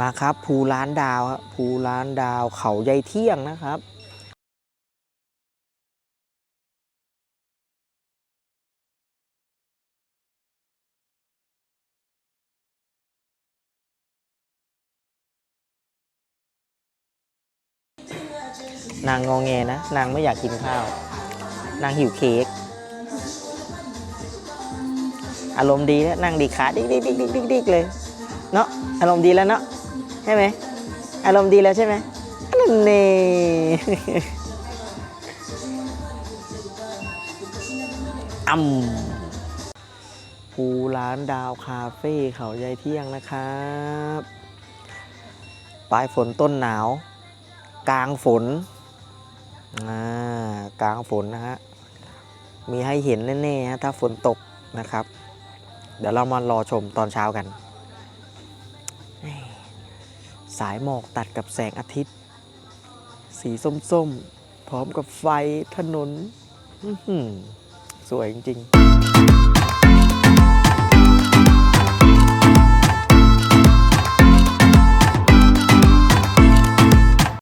มาครับภูล้านดาวครับภูล้านดาวเขาใยเที่ยงนะครับนางงองแงนะ นางไม่อยากกินข้าว นางหิวเค้ก อารมณ์ดีแล้วนั่งดีขาดิกดิกดิกดิกดิกดิกเลย เนาะอารมณ์ดีแล้วเนาะ ใช่ไหมอารมณ์ดีแล้วใช่ไหมนั่เอ่ำภูร้านดาวคาเฟ่เขาใยเที่ยงนะครับปลายฝนต้นหนาว กลางฝนอ่ากลางฝนนะฮะมีให้เห็นแน่ๆฮะถ้าฝนตกนะครับ เดี๋ยวเรามารอชมตอนเช้ากัน สายหมอกตัดกับแสงอาทิตย์ สีส้มๆ พร้อมกับไฟถนนสวยจริงๆ